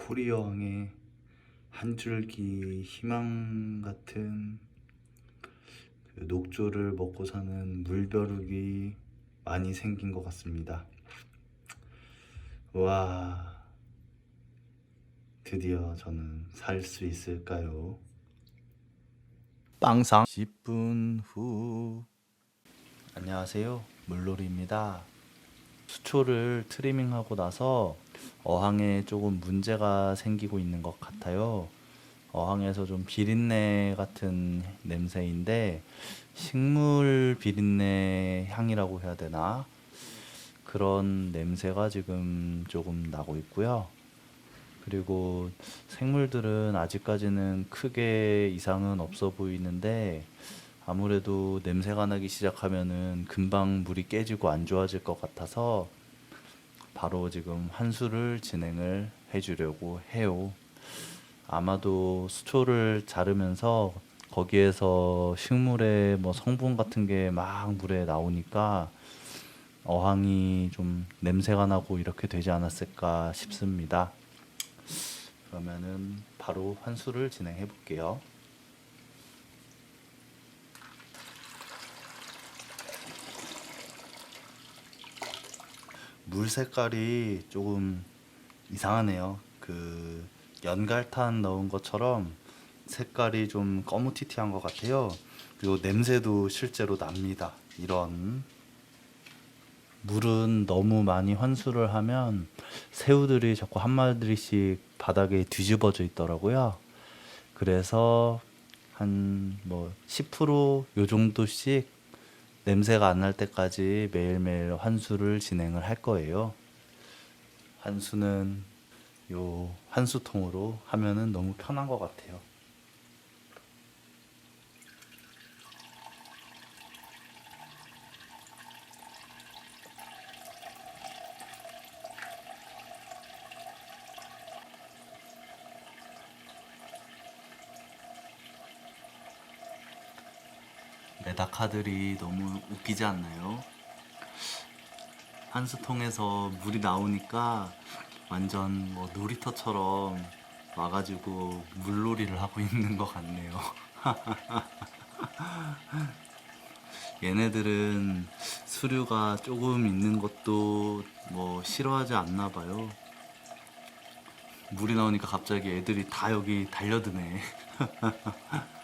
코리아 왕의 한 줄기 희망 같은 그 녹조를 먹고 사는 물벼룩이 많이 생긴 것 같습니다. 와, 드디어 저는 살 수 있을까요? 빵상 10분 후 안녕하세요 물놀이입니다 수초를 트리밍하고 나서 어항에 조금 문제가 생기고 있는 것 같아요. 어항에서 좀 비린내 같은 냄새인데 식물 비린내 향이라고 해야 되나? 그런 냄새가 지금 조금 나고 있고요. 그리고 생물들은 아직까지는 크게 이상은 없어 보이는데 아무래도 냄새가 나기 시작하면은 금방 물이 깨지고 안 좋아질 것 같아서 바로 지금 환수를 진행을 해주려고 해요. 아마도 수초를 자르면서 거기에서 식물의 뭐 성분 같은 게 막 물에 나오니까 어항이 좀 냄새가 나고 이렇게 되지 않았을까 싶습니다. 그러면은 바로 환수를 진행해 볼게요. 물 색깔이 조금 이상하네요. 그 연갈탄 넣은 것처럼 색깔이 좀 거무튀튀한 것 같아요. 그리고 냄새도 실제로 납니다. 이런 물은 너무 많이 환수를 하면 새우들이 자꾸 한 마리씩 바닥에 뒤집어져 있더라고요. 그래서 한 뭐 10%요 정도씩 냄새가 안 날 때까지 매일매일 환수를 진행을 할 거예요. 환수는 요 환수통으로 하면은 너무 편한 것 같아요. 메다카들이 너무 웃기지 않나요? 한수통에서 물이 나오니까 완전 뭐 놀이터처럼 와가지고 물놀이를 하고 있는 것 같네요. 얘네들은 수류가 조금 있는 것도 뭐 싫어하지 않나 봐요. 물이 나오니까 갑자기 애들이 다 여기 달려드네.